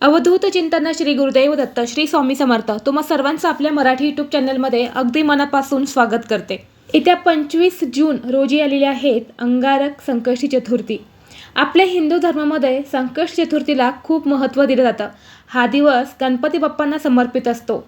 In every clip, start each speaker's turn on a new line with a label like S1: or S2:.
S1: अवधूत चिंतन श्री गुरुदेव दत्त श्री स्वामी समर्थ. तुम्हा सर्वांचं आपल्या मराठी युट्यूब चॅनलमध्ये अगदी मनापासून स्वागत करते. येत्या पंचवीस जून रोजी आलेल्या आहेत अंगारक संकष्टी चतुर्थी. आपल्या हिंदू धर्मामध्ये संकष्ट चतुर्थीला खूप महत्त्व दिलं जातं. हा दिवस गणपती बाप्पांना समर्पित असतो.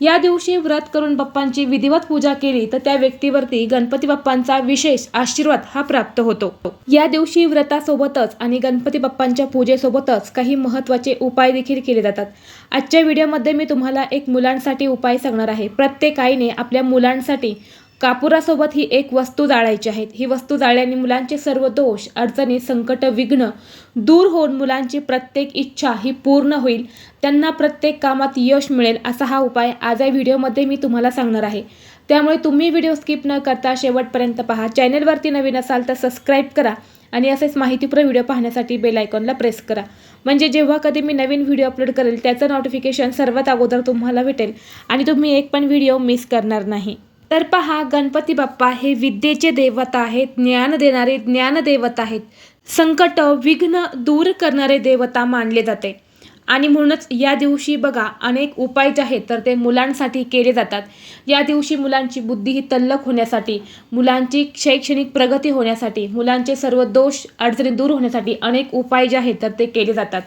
S1: या दिवशी व्रत करून बाप्पांची विधिवत पूजा केली तर त्या व्यक्तीवरती गणपती बाप्पांचा विशेष आशीर्वाद हा प्राप्त होतो. या दिवशी व्रतासोबतच आणि गणपती बाप्पांच्या पूजेसोबतच काही महत्त्वाचे उपाय देखील केले जातात. आजच्या व्हिडिओमध्ये मी तुम्हाला एक मुलांसाठी उपाय सांगणार आहे. प्रत्येक आईने आपल्या मुलांसाठी कापुरासोबत ही एक वस्तू जाळायची आहे. ही वस्तू जाळल्याने मुलांचे सर्व दोष अडचणी संकट विघ्न दूर होऊन मुलांची प्रत्येक इच्छा ही पूर्ण होईल. त्यांना प्रत्येक कामात यश मिळेल असा हा उपाय आज या व्हिडिओमध्ये मी तुम्हाला सांगणार आहे. त्यामुळे तुम्ही व्हिडिओ स्किप न करता शेवटपर्यंत पहा. चॅनलवरती नवीन असाल तर सबस्क्राईब करा आणि असेच माहितीपूर्ण व्हिडिओ पाहण्यासाठी बेल आयकॉनला प्रेस करा. म्हणजे जेव्हा कधी मी नवीन व्हिडिओ अपलोड करेल त्याचं नोटिफिकेशन सर्वात अगोदर तुम्हाला भेटेल आणि तुम्ही एक पण व्हिडिओ मिस करणार नाही. तर पहा गणपती बाप्पा हे विद्येचे देवत आहेत ज्ञान देणारे ज्ञानदेवता आहेत. संकट विघ्न दूर करणारे देवता मानले जाते. आणि म्हणूनच या दिवशी बघा अनेक उपाय जे आहेत तर ते मुलांसाठी केले जातात. या दिवशी मुलांची बुद्धी ही तल्लख होण्यासाठी मुलांची शैक्षणिक प्रगती होण्यासाठी मुलांचे सर्व दोष अडचणी दूर होण्यासाठी अनेक उपाय जे आहेत तर ते केले जातात.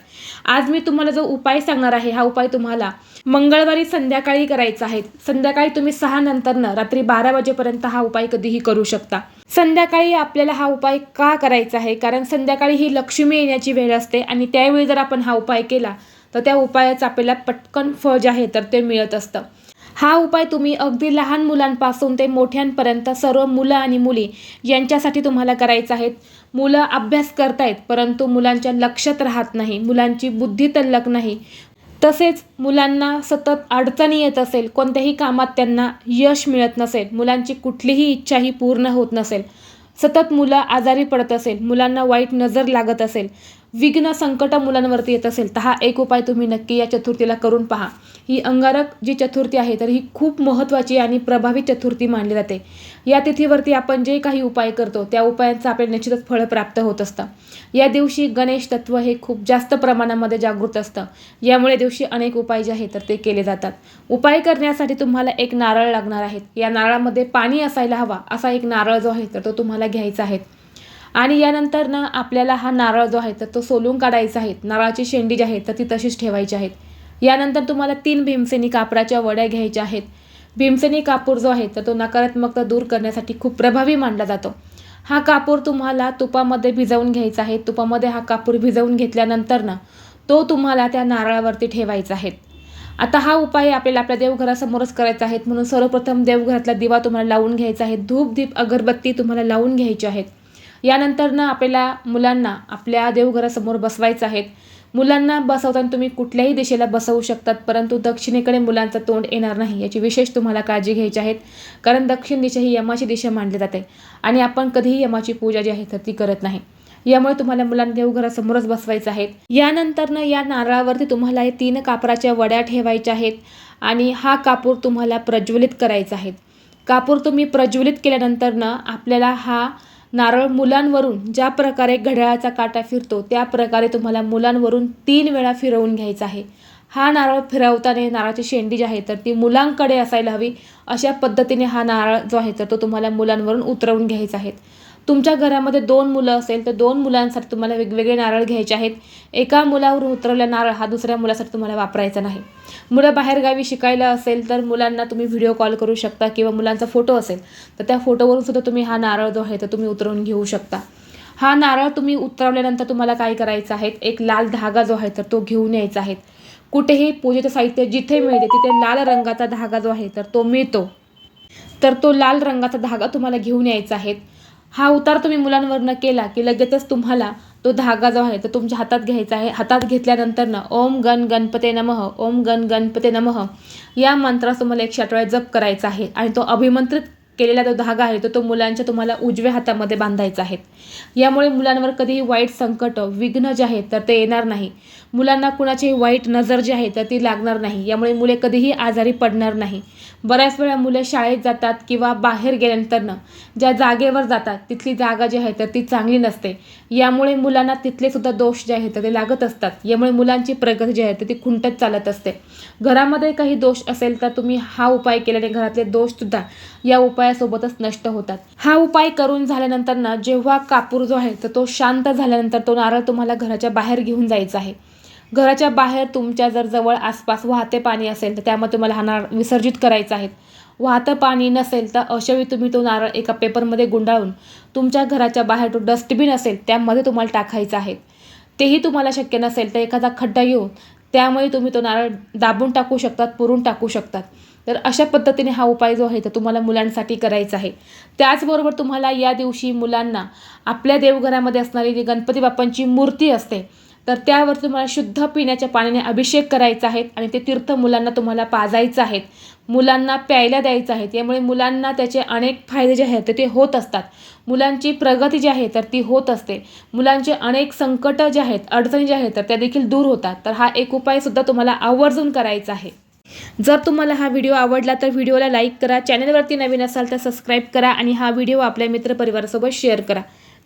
S1: आज मी तुम्हाला जो उपाय सांगणार आहे हा उपाय तुम्हाला मंगळवारी संध्याकाळी करायचा आहे. संध्याकाळी तुम्ही सहा नंतरनं रात्री बारा वाजेपर्यंत हा उपाय कधीही करू शकता. संध्याकाळी आपल्याला हा उपाय का करायचा आहे? कारण संध्याकाळी ही लक्ष्मी येण्याची वेळ असते आणि त्यावेळी जर आपण हा उपाय केला तर त्या उपायाचं आपल्याला पटकन फळ जे आहे तर ते मिळत असतं. हा उपाय तुम्ही अगदी लहान मुलांपासून ते मोठ्यांपर्यंत सर्व मुलं आणि मुली यांच्यासाठी तुम्हाला करायचं आहेत मुलं अभ्यास करतायत परंतु मुलांच्या लक्षात राहत नाही मुलांची बुद्धी तल्लक नाही. तसेच मुलांना सतत अडचणी येत असेल कोणत्याही कामात त्यांना यश मिळत नसेल मुलांची कुठलीही इच्छा ही पूर्ण होत नसेल सतत मुलं आजारी पडत असेल मुलांना वाईट नजर लागत असेल विघ्न संकट मुलांवरती येत असेल तर हा एक उपाय तुम्ही नक्की या चतुर्थीला करून पहा. ही अंगारक जी चतुर्थी आहे तर ही खूप महत्त्वाची आणि प्रभावी चतुर्थी मानली जाते. या तिथीवरती आपण जे काही उपाय करतो त्या उपायांचं आपल्याला निश्चितच फळ प्राप्त होत असतं. या दिवशी गणेश तत्व हे खूप जास्त प्रमाणामध्ये जागृत असतं. यामुळे दिवशी अनेक उपाय जे आहेत तर ते केले जातात. उपाय करण्यासाठी तुम्हाला एक नारळ लागणार आहेत या नारळामध्ये पाणी असायला हवा. असा एक नारळ जो आहे तर तो तुम्हाला घ्यायचा आहे. आणि यानंतर ना आपल्याला हा नारळ जो आहे तर तो सोलून काढायचा आहे. नारळाची शेंडी जी आहे तर ती तशीच ठेवायची आहेत यानंतर तुम्हाला तीन भीमसेनी कापराच्या वड्या घ्यायच्या आहेत. भीमसेनी कापूर जो आहे तर तो नकारात्मकता दूर करण्यासाठी खूप प्रभावी मानला जातो. हा कापूर तुम्हाला तुपामध्ये भिजवून घ्यायचा आहे. तुपामध्ये हा कापूर भिजवून घेतल्यानंतर ना तो तुम्हाला त्या नारळावरती ठेवायचा आहे. आता हा उपाय आपल्याला आपल्या देवघरासमोरच करायचा आहे. म्हणून सर्वप्रथम देवघरातला दिवा तुम्हाला लावून घ्यायचा आहे. धूप दीप अगरबत्ती तुम्हाला लावून घ्यायची आहेत. यानंतरनं आपल्याला मुलांना आपल्या देवघरासमोर बसवायचं आहेत मुलांना बसवताना तुम्ही कुठल्याही दिशेला बसवू शकतात परंतु दक्षिणेकडे मुलांचं तोंड येणार नाही याची विशेष तुम्हाला काळजी घ्यायची आहेत कारण दक्षिण दिशा ही यमाची दिशा मानली जाते आणि आपण कधीही यमाची पूजा जी आहे तर ती करत नाही. यामुळे तुम्हाला मुलांना देवघरासमोरच बसवायचं आहे. यानंतरनं या नारळावरती तुम्हाला हे तीन कापराच्या वड्या ठेवायच्या आहेत आणि हा कापूर तुम्हाला प्रज्वलित करायचा आहे. कापूर तुम्ही प्रज्वलित केल्यानंतरनं आपल्याला हा नारळ मुलांवरून ज्या प्रकारे घड्याळाचा काटा फिरतो त्या प्रकारे तुम्हाला मुलांवरून तीन वेळा फिरवून घ्यायचा आहे. हा नारळ फिरवताना नारळाची शेंडी जी आहे तर ती मुलांकडे असायला हवी. अशा पद्धतीने हा नारळ जो आहे तर तो तुम्हाला मुलांवरून उतरवून घ्यायचा आहे. तुमच्या घरामध्ये दोन मुलं असेल तर दोन मुलांसाठी तुम्हाला वेगवेगळे नारळ घ्यायचे आहेत. एका मुलावर उतरवलेला नारळ हा दुसऱ्या मुलासाठी तुम्हाला वापरायचा नाही. मुलं बाहेरगावी शिकायला असेल तर मुलांना तुम्ही व्हिडिओ कॉल करू शकता किंवा मुलांचा फोटो असेल तर त्या फोटोवरून सुद्धा तुम्ही हा नारळ जो आहे तो तुम्ही उतरवून घेऊ शकता. हा नारळ तुम्ही उतरवल्यानंतर तुम्हाला काय करायचं आहे? एक लाल धागा जो आहे तर तो घेऊन यायचा आहे. कुठेही पूजेचं साहित्य जिथे मिळते तिथे लाल रंगाचा धागा जो आहे तर तो मिळतो. तर तो लाल रंगाचा धागा तुम्हाला घेऊन यायचा आहे. हा उतार तुम्ही मुलांवरनं केला की लगेचच तुम्हाला तो धागा जो आहे तो तुमच्या हातात घ्यायचा आहे. हातात घेतल्यानंतरनं ओम गण गणपते नमः ओम गण गणपते नमः या मंत्रास तुम्हाला एक वेळा जप करायचा आहे. आणि तो अभिमंत्रित केलेला जो धागा आहे तो तो मुलांच्या तुम्हाला उजव्या हातामध्ये बांधायचा आहे. यामुळे मुलांवर कधीही वाईट संकट विघ्न जे आहे तर ते येणार नाही. मुलांना कुणाची वाईट नजर जी आहे तर ती लागणार नाही. यामुळे मुले कधीही आजारी पडणार नाही. बऱ्याच वेळा मुले शाळेत जातात किंवा बाहेर गेल्यानंतरनं ज्या जागेवर जातात तिथली जागा जी आहे तर ती चांगली नसते. यामुळे मुलांना तिथले सुद्धा दोष जे आहेत तर ते लागत असतात. यामुळे मुलांची प्रगती जी आहे तर ती खुंटत चालत असते. घरामध्ये काही दोष असेल तर तुम्ही हा उपाय केल्याने घरातले दोषसुद्धा या उपायासोबतच नष्ट होतात. हा उपाय करून झाल्यानंतर ना जेव्हा कापूर जो आहे तर तो शांत झाल्यानंतर तो नारळ तुम्हाला घराच्या बाहेर घेऊन जायचा आहे. घराच्या बाहेर तुमच्या जर जवळ आसपास वाहते पाणी असेल तर त्यामध्ये तुम्हाला हा नारळ विसर्जित करायचा आहे. वाहतं पाणी नसेल तर अशावेळी तुम्ही तो नारळ एका पेपरमध्ये गुंडाळून तुमच्या घराच्या बाहेर तो डस्टबिन असेल त्यामध्ये तुम्हाला टाकायचा आहे. तेही तुम्हाला शक्य नसेल तर एखादा खड्डा घेऊन त्यामुळे तुम्ही तो नारळ दाबून टाकू शकतात पुरून टाकू शकतात. तर अशा पद्धतीने हा उपाय जो आहे तो तुम्हाला मुलांसाठी करायचा आहे. त्याचबरोबर तुम्हाला या दिवशी मुलांना आपल्या देवघरामध्ये असणारी जी गणपती बाप्पांची मूर्ती असते तर त्यावर तुम्हाला शुद्ध पिण्याच्या पाण्याने अभिषेक करायचा आहे आणि ते तीर्थ मुलांना तुम्हाला पाजायचं आहेत मुलांना प्यायला द्यायचं आहेत यामुळे मुलांना त्याचे अनेक फायदे जे आहेत ते होत असतात. मुलांची प्रगती जी आहे तर ती होत असते. मुलांचे अनेक संकट जे आहेत अडचणी ज्या आहेत तर त्या देखील दूर होतात. तर हा एक उपायसुद्धा तुम्हाला आवर्जून करायचा आहे. जर तुम्हाला हा व्हिडिओ आवडला तर व्हिडिओला लाईक करा. चॅनलवरती नवीन असाल तर सबस्क्राईब करा आणि हा व्हिडिओ आपल्या मित्रपरिवारासोबत शेअर करा.